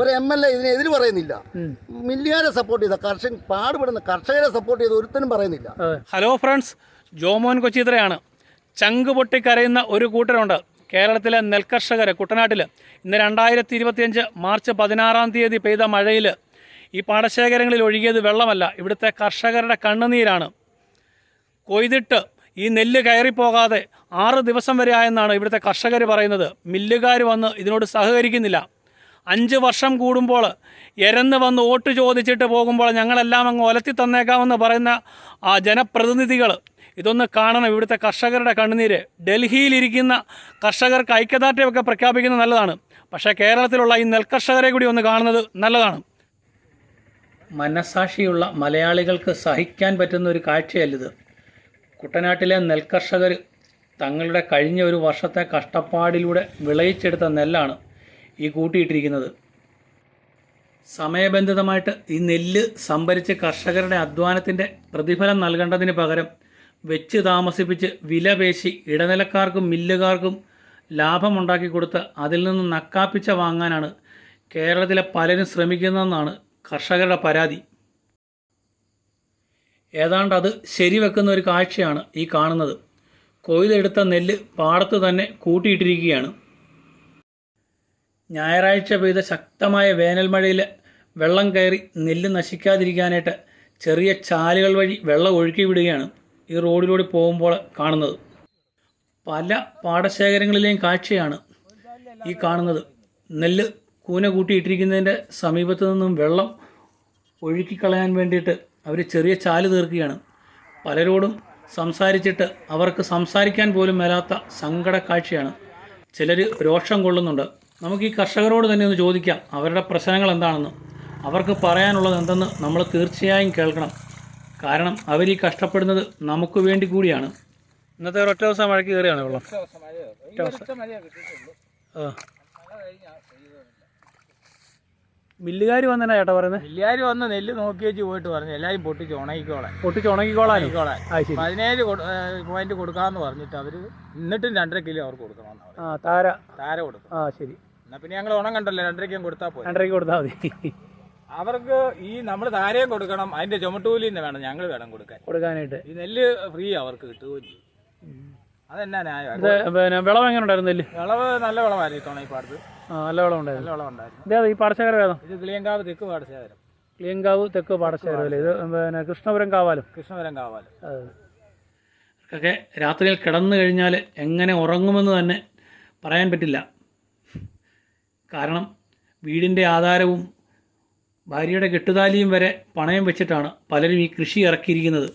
ഒരു M L A ഇതിനെതിര് പറയുന്നില്ല. മില്ലുകാരെ support ചെയ്ത കർഷക പാടുപെടുന്ന കർഷകരെ സപ്പോർട്ട് ചെയ്ത് ഒരുത്തനും പറയുന്നില്ല. ഹലോ ഫ്രണ്ട്സ് ജോമോൻ കൊച്ചിത്രയാണ്. ചങ്ക് പൊട്ടിക്കരയുന്ന ഒരു കൂട്ടരുണ്ട്. കേരളത്തിലെ നെൽകർഷകരെ കുട്ടനാട്ടിൽ ഇന്ന് രണ്ടായിരത്തി ഇരുപത്തിയഞ്ച് മാർച്ച് പതിനാറാം തീയതി പെയ്ത മഴയിൽ ഈ പാടശേഖരങ്ങളിൽ ഒഴുകിയത് വെള്ളമല്ല. ഇവിടുത്തെ കർഷകരുടെ കണ്ണുനീരാണ്. കൊയ്തിട്ട് ഈ നെല്ല് കയറിപ്പോകാതെ ആറ് ദിവസം വരെ ആയെന്നാണ് ഇവിടുത്തെ കർഷകർ പറയുന്നത്. മില്ലുകാർ വന്ന് ഇതിനോട് സഹകരിക്കുന്നില്ല. അഞ്ച് വർഷം കൂടുമ്പോൾ എരന്ന് വന്ന് വോട്ട് ചോദിച്ചിട്ട് പോകുമ്പോൾ ഞങ്ങളെല്ലാം അങ്ങ് ഒലത്തി തന്നേക്കാമെന്ന് പറയുന്ന ആ ജനപ്രതിനിധികൾ ഇതൊന്ന് കാണണം. ഇവിടുത്തെ കർഷകരുടെ കണ്ണുനീര്. ഡൽഹിയിലിരിക്കുന്ന കർഷകർക്ക് ഐക്യദാർഢ്യമൊക്കെ പ്രഖ്യാപിക്കുന്നത് നല്ലതാണ്. പക്ഷേ കേരളത്തിലുള്ള ഈ നെൽകർഷകരെ കൂടി ഒന്ന് കാണുന്നത് നല്ലതാണ്. മനസാക്ഷിയുള്ള മലയാളികൾക്ക് സഹിക്കാൻ പറ്റുന്ന ഒരു കാഴ്ചയല്ലിത് കുട്ടനാട്ടിലെ നെൽകർഷകർ തങ്ങളുടെ കഴിഞ്ഞ ഒരു വർഷത്തെ കഷ്ടപ്പാടിലൂടെ വിളയിച്ചെടുത്ത നെല്ലാണ് ഈ കൂട്ടിയിട്ടിരിക്കുന്നത്. സമയബന്ധിതമായിട്ട് ഈ നെല്ല് സംഭരിച്ച് കർഷകരുടെ അധ്വാനത്തിന്റെ പ്രതിഫലം നൽകേണ്ടതിന് പകരം വെച്ച് താമസിപ്പിച്ച് വില പേശി ഇടനിലക്കാർക്കും മില്ലുകാർക്കും ലാഭമുണ്ടാക്കി കൊടുത്ത് അതിൽ നിന്ന് നക്കാപ്പിച്ച വാങ്ങാനാണ് കേരളത്തിലെ പലരും ശ്രമിക്കുന്നതെന്നാണ് കർഷകരുടെ പരാതി. ഏതാണ്ട് അത് ശരിവെക്കുന്ന ഒരു കാഴ്ചയാണ് ഈ കാണുന്നത്. കൊയ്തെടുത്ത നെല്ല് പാടത്ത് തന്നെ കൂട്ടിയിട്ടിരിക്കുകയാണ്. ഞായറാഴ്ച പെയ്ത ശക്തമായ വേനൽമഴയിൽ വെള്ളം കയറി നെല്ല് നശിക്കാതിരിക്കാനായിട്ട് ചെറിയ ചാലുകൾ വഴി വെള്ളം ഒഴുക്കി വിടുകയാണ് ഈ റോഡിലൂടെ പോകുമ്പോൾ കാണുന്നത്. പല പാടശേഖരങ്ങളിലെയും കാഴ്ചയാണ് ഈ കാണുന്നത്. നെല്ല് കൂന കൂട്ടിയിട്ടിരിക്കുന്നതിന്റെ സമീപത്തു നിന്നും വെള്ളം ഒഴുക്കിക്കളയാൻ വേണ്ടിയിട്ട് അവർ ചെറിയ ചാൽ തീർക്കുകയാണ്. പലരോടും സംസാരിച്ചിട്ട് അവർക്ക് സംസാരിക്കാൻ പോലും മേലാത്ത സങ്കട കാഴ്ചയാണ് ചിലർ രോഷം കൊള്ളുന്നുണ്ട്. നമുക്ക് ഈ കർഷകരോട് തന്നെ ഒന്ന് ചോദിക്കാം അവരുടെ പ്രശ്നങ്ങൾ എന്താണെന്ന്. അവർക്ക് പറയാനുള്ളത് എന്തെന്ന് നമ്മൾ തീർച്ചയായും കേൾക്കണം. കാരണം അവർ ഈ കഷ്ടപ്പെടുന്നത് നമുക്ക് വേണ്ടി കൂടിയാണ്. ഇന്നത്തെ ഒരൊറ്റ ദിവസം മഴയ്ക്ക് കയറിയാണ് വെള്ളം. മില്ലുകാർ വന്നാ ചേട്ടാ പറയുന്നത് മില്ലുകാർ വന്ന് നെല്ല് നോക്കി വെച്ച് പോയിട്ട് പറഞ്ഞു എല്ലാരും പൊട്ടിച്ച് ഉണങ്ങിക്കോളാൻ. പൊട്ടിച്ച് ശരി. പതിനേഴ് പോയിന്റ് കൊടുക്കാന്ന് പറഞ്ഞിട്ട് അവർ എന്നിട്ടും രണ്ടര കിലോ അവർക്ക് കൊടുക്കണം താര. താര കൊടുക്കും ആ ശരി. എന്നാ പിന്നെ ഞങ്ങൾ ഉണങ്ങണ്ടല്ലോ രണ്ടരയ്ക്കും കൊടുത്താൽ പോയി രണ്ടരയ്ക്ക് കൊടുത്താൽ മതി. അവർക്ക് ഈ നമ്മൾ താരയും കൊടുക്കണം അതിന്റെ ചുമട്ടൂലി തന്നെ വേണം ഞങ്ങൾ വേണം കൊടുക്കാൻ. കൊടുക്കാനായിട്ട്. ഈ നെല്ല് ഫ്രീ അവർക്ക് കിട്ടുകയും ചെയ്യും. അതെന്നാ ന്യായം? ഇത് പിന്നെ വിളം എങ്ങനെ ഉണ്ടായിരുന്നു നെല്ല്? വിളവ് നല്ല വിളവായിരുന്നു ഇത്തവണ ഈ പാടത്ത്. ആ നല്ല വിളം ഉണ്ടായിരുന്നു. നല്ല വിളവുണ്ടായിരുന്നു ഇതേ ഈ പാടശേഖര വേദം ഇത് കിളിയങ്കാവ് തെക്ക് പാടശേഖരം. ക്ലിയങ്കാവ് തെക്ക് പാടശേഖരം അല്ലേ? ഇത് പിന്നെ കൃഷ്ണപുരം കാവാലും. കൃഷ്ണപുരം കാവാലും. ഒക്കെ രാത്രിയിൽ കിടന്നു കഴിഞ്ഞാൽ എങ്ങനെ ഉറങ്ങുമെന്ന് തന്നെ പറയാൻ പറ്റില്ല. കാരണം വീടിന്റെ ആധാരവും ഭാര്യയുടെ കെട്ടുതാലിയും വരെ പണയം വെച്ചിട്ടാണ് പലരും ഈ കൃഷി ഇറക്കിയിരിക്കുന്നത്.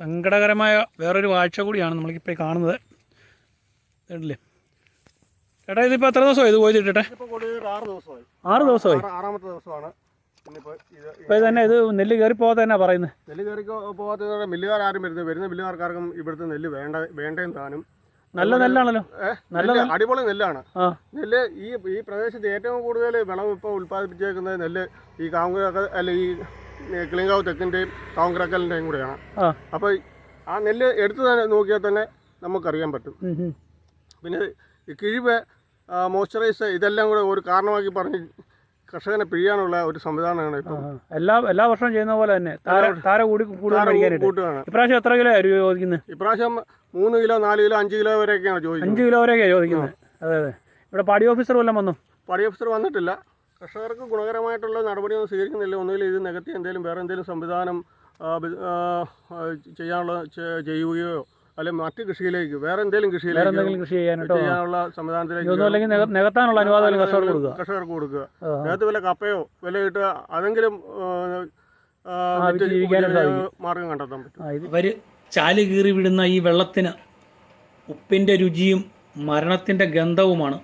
സങ്കടകരമായ വേറൊരു വാഴ്ച കൂടിയാണ് നമ്മളിപ്പോൾ കാണുന്നത്. കണ്ടില്ലേ? ചേട്ടാ ഇതിപ്പോൾ എത്ര ദിവസമായി ഇത് പോയിട്ടിട്ടെ ചേട്ടെ ആറ് ദിവസമായി. ആറ് ദിവസമായി? ആറ് ആറാമത്തെ ദിവസമാണ്. ഇപ്പോൾ തന്നെ ഇത് നെല്ല് കയറി പോകാതെ തന്നെ പറയുന്നത്. നെല്ല് കയറി പോകാത്ത മില്ലുകാരും വരുന്നത് വരുന്ന മില്ലുകാർക്കാർക്കും ഇവിടുത്തെ നെല്ല് വേണ്ട വേണ്ടയും താനും. നല്ല നെല്ലാണല്ലോ. നല്ല അടിപൊളി നെല്ലാണ്. നെല്ല് ഈ ഈ പ്രദേശത്ത് ഏറ്റവും കൂടുതൽ വിളവ് ഇപ്പോൾ ഉൽപ്പാദിപ്പിച്ചേക്കുന്നത് നെല്ല് ഈ കാവുങ്കരക്കൽ അല്ല ഈ കിളിങ്കാവ് തെക്കിന്റെയും കാവുങ്കരക്കലിന്റെയും കൂടെയാണ്. അപ്പൊ അപ്പോൾ ആ നെല്ല് എടുത്തു തന്നെ നോക്കിയാൽ തന്നെ നമുക്കറിയാൻ പറ്റും. പിന്നെ കിഴിവ് മോയ്സ്ചറൈസ് ഇതെല്ലാം കൂടെ ഒരു കാരണമാക്കി പറഞ്ഞ് കർഷകനെ പിഴിയാനുള്ള ഒരു സംവിധാനമാണ് ആ, എല്ലാ എല്ലാ വർഷവും ചെയ്യുന്ന പോലെ തന്നെ. താര താര കൂടി കൂടുതൽ താരം മേടിക്കാനായിട്ട്. കൂട്ടുകയാണ് ഇപ്രാവശ്യം എത്ര കിലോ ചോദിക്കുന്നത് ഇപ്രാവശ്യം മൂന്ന് കിലോ നാല് കിലോ അഞ്ച് കിലോ വരെയൊക്കെയാണ് ചോദിക്കുന്നത്. അഞ്ച് കിലോ വരെയൊക്കെയാണ് ചോദിക്കുന്നത് അതെ അതെ. ഇവിടെ പാടി ഓഫീസർ വല്ലതും വന്നു? പാടി ഓഫീസർ വന്നിട്ടില്ല. കർഷകർക്ക് ഗുണകരമായിട്ടുള്ള നടപടിയൊന്നും സ്വീകരിക്കുന്നില്ല. ഒന്നുകിൽ ഇത് നികത്തി എന്തെങ്കിലും വേറെ എന്തെങ്കിലും സംവിധാനം ചെയ്യാനുള്ള ചെയ്യുകയോ അല്ലെങ്കിൽ മറ്റു കൃഷിയിലേക്ക് വേറെ എന്തെങ്കിലും വേറെ കൃഷിയിലേക്ക് എന്തെങ്കിലും കൃഷി ചെയ്യാനായിട്ടോ ചെയ്യാനുള്ള സംവിധാനത്തിലേക്ക് അല്ലെങ്കിൽ നിക- നികത്താനുള്ള അനുവാദം കർഷകർക്ക് കൊടുക്കുക? കർഷകർക്ക് കൊടുക്കുക. അതിനകത്ത് വല്ല കപ്പയോ വില കിട്ടുക അതെങ്കിലും മാർഗം കണ്ടെത്താൻ പറ്റും. ഇവർ ചാൽ കീറി വിടുന്ന ഈ വെള്ളത്തിന് ഉപ്പിന്റെ രുചിയും മരണത്തിന്റെ ഗന്ധവുമാണ്.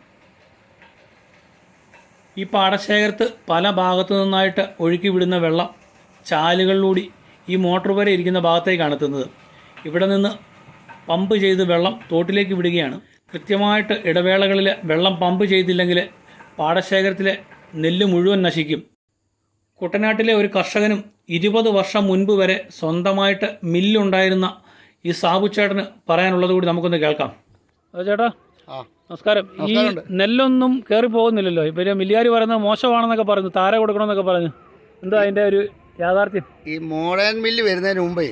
ഈ പാടശേഖരത്ത് പല ഭാഗത്തു നിന്നായിട്ട് ഒഴുക്കി വിടുന്ന വെള്ളം ചാലുകളിലൂടി ഈ മോട്ടോർ വരെ ഇരിക്കുന്ന ഭാഗത്തേക്കാണ് എത്തുന്നത്. ഇവിടെ നിന്ന് പമ്പ് ചെയ്ത് വെള്ളം തോട്ടിലേക്ക് വിടുകയാണ്. കൃത്യമായിട്ട് ഇടവേളകളിൽ വെള്ളം പമ്പ് ചെയ്തില്ലെങ്കിൽ പാടശേഖരത്തിലെ നെല്ല് മുഴുവൻ നശിക്കും. കുട്ടനാട്ടിലെ ഒരു കർഷകനും ഇരുപത് വർഷം മുൻപ് വരെ സ്വന്തമായിട്ട് മില്ലുണ്ടായിരുന്ന ഈ സാബു ചേട്ടന് പറയാനുള്ളത് കൂടി നമുക്കൊന്ന് കേൾക്കാം. അതെ ചേട്ടാ. നമസ്കാരം. ഈ നെല്ലൊന്നും കയറി പോകുന്നില്ലല്ലോ. ഇപ്പൊ മില്ലുകാർ പറയുന്നത് മോശമാണെന്നൊക്കെ പറഞ്ഞു. താര കൊടുക്കണമെന്നൊക്കെ പറഞ്ഞു. എന്താ അതിന്റെ ഒരു യാഥാർത്ഥ്യം? ഈ മോഡേൺ മില്ല് വരുന്നതിന് മുമ്പേ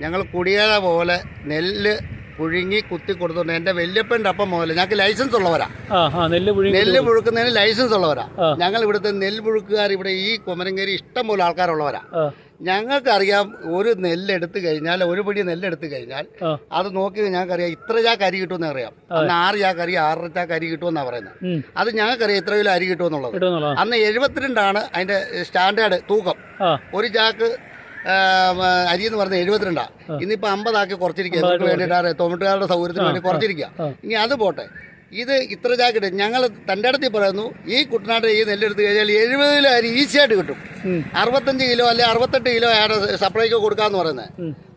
ഞങ്ങൾ കുടിയേറ പോലെ നെല്ല് പുഴുങ്ങി കുത്തി കൊടുത്തോണ്ട് എന്റെ വല്യപ്പന്റെ അപ്പം മുതൽ ഞങ്ങൾക്ക് ലൈസൻസ് ഉള്ളവരാ. നെല്ല് നെല്ല് പുഴുക്കുന്നതിന് ലൈസൻസ് ഉള്ളവരാ. ഞങ്ങൾ ഇവിടുത്തെ നെല്ല് പുഴുക്കുകാർ ഇവിടെ ഈ കുമരങ്കേരി ഇഷ്ടം പോലെ ആൾക്കാരുള്ളവരാ. ഞങ്ങൾക്കറിയാം ഒരു നെല്ലെടുത്തു കഴിഞ്ഞാൽ ഒരു പിടി നെല്ലെടുത്തു കഴിഞ്ഞാൽ അത് നോക്കി ഞങ്ങൾക്കറിയാം ഇത്ര ചാക്ക് അരി കിട്ടുമെന്ന് അറിയാം. അന്ന് ആറ് ചാക്ക് അരി ആറര ചാക്ക് അരി കിട്ടുമെന്നാണ് പറയുന്നത്. അത് ഞങ്ങൾക്കറിയാം ഇത്ര കിലോ അരി കിട്ടുമെന്നുള്ളത്. കിട്ടുമെന്നുള്ള അന്ന് എഴുപത്തിരണ്ടാണ് അതിന്റെ സ്റ്റാൻഡേർഡ് തൂക്കം. ഒരു ചാക്ക് അരി എന്ന് പറഞ്ഞ എഴുപത്തിരണ്ടാ. ഇന്നിപ്പോ അമ്പതാക്കി കുറച്ചിരിക്കുക തൊണ്ണൂറ്റുകാരുടെ സൗകര്യത്തിന് വേണ്ടി കുറച്ചിരിക്കുക ഇനി അത് പോട്ടെ. ഇത് ഇത്ര ചാക്കിട്ട് ഞങ്ങൾ തന്റെ അടുത്ത് പറയുന്നു ഈ കുട്ടനാട്ടിൽ ഈ നെല്ലെടുത്ത് കഴിഞ്ഞാൽ എഴുപത് കിലോ അരി ഈസി ആയിട്ട് കിട്ടും. അറുപത്തഞ്ച് കിലോ അല്ലെ അറുപത്തെട്ട് കിലോ ആണ് സപ്ലൈക്ക് കൊടുക്കാന്ന് പറയുന്നത്.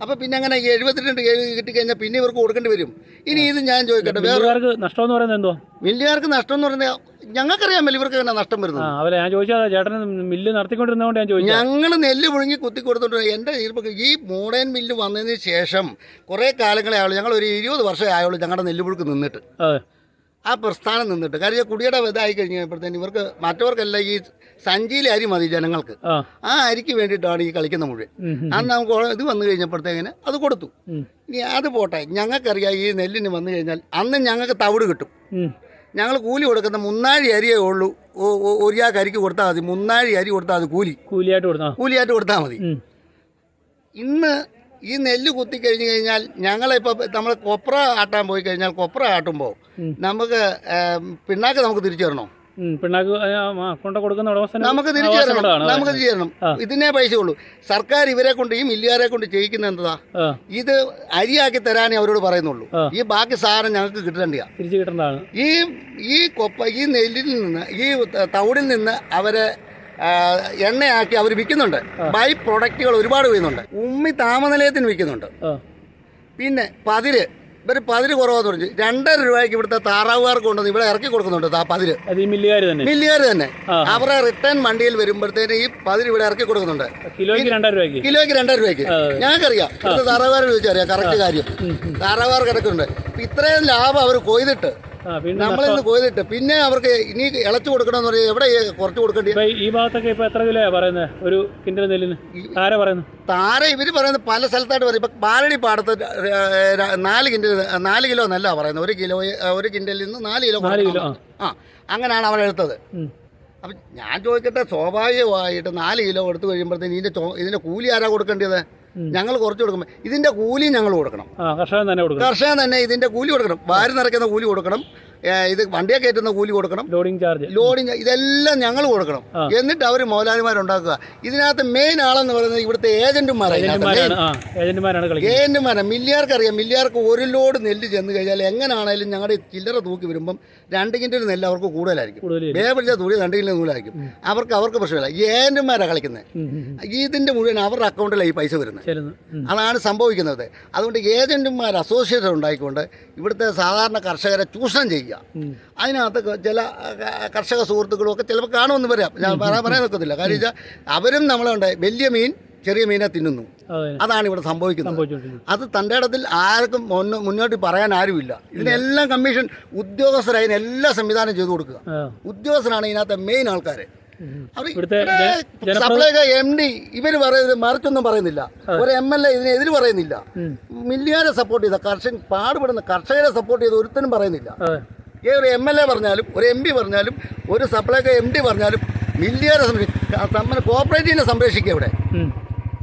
അപ്പൊ പിന്നെ അങ്ങനെ ഈ എഴുപത്തിരണ്ട് കിട്ടിക്കഴിഞ്ഞാൽ പിന്നെ ഇവർക്ക് കൊടുക്കേണ്ടി വരും. ഇനി ഇത് ഞാൻ ചോദിക്കട്ടെ വേറെ മില്ലുകാർക്ക് നഷ്ടം എന്ന് പറയുന്നത് എന്തോ മില്ലുകാർക്ക് നഷ്ടം എന്ന് പറഞ്ഞാൽ ഞങ്ങൾക്കറിയാമല്ലോ ഇവർക്ക് എങ്ങനെ നഷ്ടം വരുന്നത്. ഞാൻ ചോദിച്ചാൽ ചേട്ടൻ മില്ല് നടത്തിക്കൊണ്ടിരുന്നതുകൊണ്ട് ഞാൻ ചോദിച്ചു ഞങ്ങൾ നെല്ല് പുഴുങ്ങി കുത്തി കൊടുത്തോണ്ട് എന്റെ ഇപ്പം ഈ മോഡേൺ മില്ല് വന്നതിന് ശേഷം കുറേ കാലങ്ങളെ ആയുള്ളൂ. ഞങ്ങൾ ഒരു ഇരുപത് വർഷമേ ആയുള്ളൂ ഞങ്ങളുടെ നെല്ല് പുഴുക്ക് നിന്നിട്ട്. ആ പ്രസ്ഥാനം നിന്നിട്ട്. കാര്യം കുടിയുടെ ഇതായി കഴിഞ്ഞപ്പോഴത്തേന് ഇവർക്ക് മറ്റവർക്കെല്ലാം ഈ സഞ്ചിയിലെ അരി മതി ജനങ്ങൾക്ക്. ആ. അരിക്ക് വേണ്ടിയിട്ടാണ് ഈ കളിക്കുന്ന മുഴുവൻ. അന്ന് നമുക്ക് ഇത് വന്നു കഴിഞ്ഞപ്പോഴത്തേക്കിന് അത് കൊടുത്തു. ഇനി അത് പോട്ടെ. ഞങ്ങൾക്കറിയാം ഈ നെല്ലിന് വന്നു കഴിഞ്ഞാൽ അന്ന് ഞങ്ങൾക്ക് തവിട് കിട്ടും. ഞങ്ങൾ കൂലി കൊടുക്കുന്ന മുന്നാഴി അരിയേ ഉള്ളൂ. ഒരു ചാക്ക് അരിക്ക് കൊടുത്താൽ മതി. മുന്നാഴി അരി കൊടുത്താൽ മതി കൂലി. കൂലിയായിട്ട് കൊടുത്താൽ കൂലിയായിട്ട് കൊടുത്താൽ മതി. ഇന്ന് ഈ നെല്ല് കുത്തി കഴിഞ്ഞ് കഴിഞ്ഞാൽ ഞങ്ങളിപ്പോൾ നമ്മൾ കൊപ്ര ആട്ടാൻ പോയി കഴിഞ്ഞാൽ കൊപ്ര ആട്ടുമ്പോൾ. നമുക്ക് പിണ്ണാക്ക് നമുക്ക് തിരിച്ചു തരണോ? പിണ്ണാക്ക് കൊണ്ട് കൊടുക്കുന്ന നമുക്ക് തിരിച്ചു തരണം. നമുക്ക് തിരിച്ചു തരണം. ഇതിനെ പൈസ ഉള്ളൂ സർക്കാർ ഇവരെ കൊണ്ട് ഈ മില്ലുകാരെ കൊണ്ട് ചെയ്യിക്കുന്ന എന്താ? ഇത് അരിയാക്കി തരാനേ അവരോട് പറയുന്നുള്ളൂ. ഈ ബാക്കി സാധനം ഞങ്ങൾക്ക് കിട്ടേണ്ടിയാ. തിരിച്ചു കിട്ടേണ്ടതാണ്. ഈ ഈ കൊപ്പ ഈ നെല്ലിൽ നിന്ന് ഈ തവിടിൽ നിന്ന് അവരെ എണ്ണയാക്കി അവർ വിൽക്കുന്നുണ്ട്. ബൈ പ്രൊഡക്റ്റുകൾ ഒരുപാട് വീഴുന്നുണ്ട് ഉമ്മി താമനിലയത്തിന് വിൽക്കുന്നുണ്ട്. പിന്നെ പതിര്. ഇവർ പതിര് കുറവാന്ന് പറഞ്ഞു. രണ്ടര രൂപയ്ക്ക് ഇവിടുത്തെ താറാവുകാർക്ക് കൊണ്ടുവന്ന് ഇവിടെ ഇറക്കി കൊടുക്കുന്നുണ്ട് ആ പതിര്. മില്ലുകാർ തന്നെ? മില്ലുകാർ തന്നെ. അവരെ റിട്ടേൺ വണ്ടിയിൽ വരുമ്പോഴത്തേന് ഈ പതിര് ഇവിടെ ഇറക്കി കൊടുക്കുന്നുണ്ട്. കിലോയ്ക്ക് രണ്ടായിരം രൂപയ്ക്ക്? കിലോയ്ക്ക് രണ്ടര രൂപയ്ക്ക്. ഞങ്ങൾക്കറിയാം. ഇവിടുത്തെ താറാവുകാരെ ചോദിച്ചറിയാം കറക്റ്റ് കാര്യം. താറാവുകാർ കിടക്കുന്നുണ്ട്. ഇത്രയും ലാഭം അവർ കൊയ്തിട്ട് നമ്മളിന്ന് കൊയ്തിട്ട് പിന്നെ അവർക്ക് ഇനി ഇളച്ചു കൊടുക്കണമെന്ന് പറഞ്ഞാൽ എവിടെ കുറച്ച് കൊടുക്കേണ്ടി? ഈ ഭാഗത്തൊക്കെ ഇപ്പൊ എത്ര കിലോയാ പറയുന്നത് ഒരു കിൻഡൽ നെല്ലിന്. താര പറയുന്നു? താര ഇവർ പറയുന്നത് പല സ്ഥലത്തായിട്ട് പറയും. ഇപ്പൊ പാലടി പാടത്ത് നാല് കിൻഡൽ നാല് കിലോ എന്നല്ല പറയുന്നത്. ഒരു കിലോ ഒരു കിൻഡലിൽ നിന്ന് നാല് കിലോ നാല് കിലോ, ആ. അങ്ങനെയാണ് ഉം. അപ്പം ഞാൻ ചോദിക്കട്ടെ സ്വാഭാവികമായിട്ട് നാല് കിലോ എടുത്തു കഴിയുമ്പോഴത്തേന് ഇതിന്റെ ഇതിന്റെ കൂലി ആരാ കൊടുക്കേണ്ടത്? ഞങ്ങൾ കുറച്ച് കൊടുക്കുമ്പോൾ ഇതിന്റെ കൂലി ഞങ്ങൾ കൊടുക്കണം. കർഷകൻ തന്നെ കൊടുക്കണം. കർഷകൻ തന്നെ ഇതിന്റെ കൂലി കൊടുക്കണം. വാരി നിറയ്ക്കുന്ന കൂലി കൊടുക്കണം. ഇത് വണ്ടിയെ കയറ്റുന്ന കൂലി കൊടുക്കണം. ലോഡിംഗ് ചാർജ് ലോഡിങ് ഇതെല്ലാം ഞങ്ങൾ കൊടുക്കണം. എന്നിട്ട് അവർ മുതലാളിമാരുണ്ടാക്കുക. ഇതിനകത്ത് മെയിൻ ആളെന്ന് പറയുന്നത് ഇവിടുത്തെ ഏജന്റുമാരാണ് ഏജന്റുമാരാണ് മില്ലിയാർക്ക് അറിയാം. മില്ലിയാർക്ക് ഒരു ലോഡ് നെല്ല് ചെന്ന് കഴിഞ്ഞാൽ എങ്ങനെയാണേലും ഞങ്ങളുടെ ചില്ലറ തൂക്കി വരുമ്പം രണ്ട് കിന്റൽ നെല്ല് അവർക്ക് കൂടുതലായിരിക്കും. വേ പിടിച്ച തുണി രണ്ട് കിലോ നൂലായിരിക്കും. അവർക്ക് അവർക്ക് പ്രശ്നമില്ല. ഏജന്റുമാരാണ് കളിക്കുന്നത് ഇതിന്റെ മുഴുവൻ അവരുടെ അക്കൗണ്ടിലാണ് ഈ പൈസ വരുന്നത്. അതാണ് സംഭവിക്കുന്നത്. അതുകൊണ്ട് ഏജന്റുമാർ അസോസിയേഷൻ ഉണ്ടായിക്കൊണ്ട് ഇവിടുത്തെ സാധാരണ കർഷകരെ ചൂഷണം ചെയ്യുക. അതിനകത്ത് ചില കർഷക സുഹൃത്തുക്കളും ഒക്കെ ചിലപ്പോൾ കാണുമെന്ന് പറയാം. ഞാൻ പറയാൻ പറയാൻ നിൽക്കത്തില്ല കാര്യം വെച്ചാൽ അവരും നമ്മളുണ്ട് വലിയ മീൻ ചെറിയ മീനെ തിന്നുന്നു. അതാണ് ഇവിടെ സംഭവിക്കുന്നത്. അത് തന്റെ ഇടത്തിൽ ആർക്കും മുന്നോ- മുന്നോട്ട് പറയാൻ ആരുമില്ല. ഇതിനെല്ലാം കമ്മീഷൻ ഉദ്യോഗസ്ഥരായി എല്ലാ സംവിധാനം ചെയ്തു കൊടുക്കുക. ഉദ്യോഗസ്ഥരാണ് ഇതിനകത്തെ മെയിൻ ആൾക്കാർ സപ്ലൈക എം ഡി ഇവർ പറയുന്നത് മറിച്ചൊന്നും പറയുന്നില്ല. ഒരു എം എൽ എ ഇതിനെതിര് പറയുന്നില്ല. മില്ലിയാരെ സപ്പോർട്ട് ചെയ്ത കർഷകൻ പാടുപെടുന്ന കർഷകരെ സപ്പോർട്ട് ചെയ്ത് ഒരുത്തനും പറയുന്നില്ല. ഏ ഒരു എം എൽ എ പറഞ്ഞാലും ഒരു എം പി പറഞ്ഞാലും ഒരു സപ്ലൈകോ എം ഡി പറഞ്ഞാലും മില്ലിയാരെ സംരക്ഷിക്കും കോപ്പറേറ്റീവിനെ സംരക്ഷിക്കുക ഇവിടെ.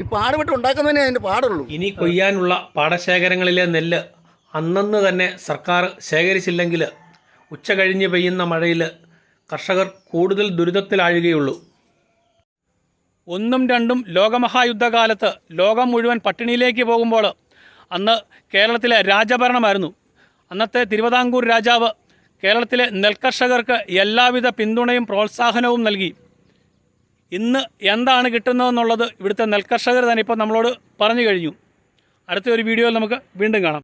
ഈ പാടുപെട്ട് ഉണ്ടാക്കുന്നതിനെ അതിന്റെ പാടുള്ളൂ. ഇനി കൊയ്യാനുള്ള പാടശേഖരങ്ങളിലെ നെല്ല് അന്നന്ന് തന്നെ സർക്കാർ ശേഖരിച്ചില്ലെങ്കിൽ ഉച്ച കഴിഞ്ഞ് പെയ്യുന്ന മഴയിൽ കർഷകർ കൂടുതൽ ദുരിതത്തിലാഴുകയുള്ളൂ. ഒന്നും രണ്ടും ലോകമഹായുദ്ധകാലത്ത് ലോകം മുഴുവൻ പട്ടിണിയിലേക്ക് പോകുമ്പോൾ അന്ന് കേരളത്തിലെ രാജഭരണമായിരുന്നു. അന്നത്തെ തിരുവിതാംകൂർ രാജാവ് കേരളത്തിലെ നെൽകർഷകർക്ക് എല്ലാവിധ പിന്തുണയും പ്രോത്സാഹനവും നൽകി. ഇന്ന് എന്താണ് കിട്ടുന്നതെന്നുള്ളത് ഇവിടുത്തെ നെൽകർഷകർ തന്നെ ഇപ്പോൾ നമ്മളോട് പറഞ്ഞു കഴിഞ്ഞു. അടുത്ത ഒരു വീഡിയോയിൽ നമുക്ക് വീണ്ടും കാണാം.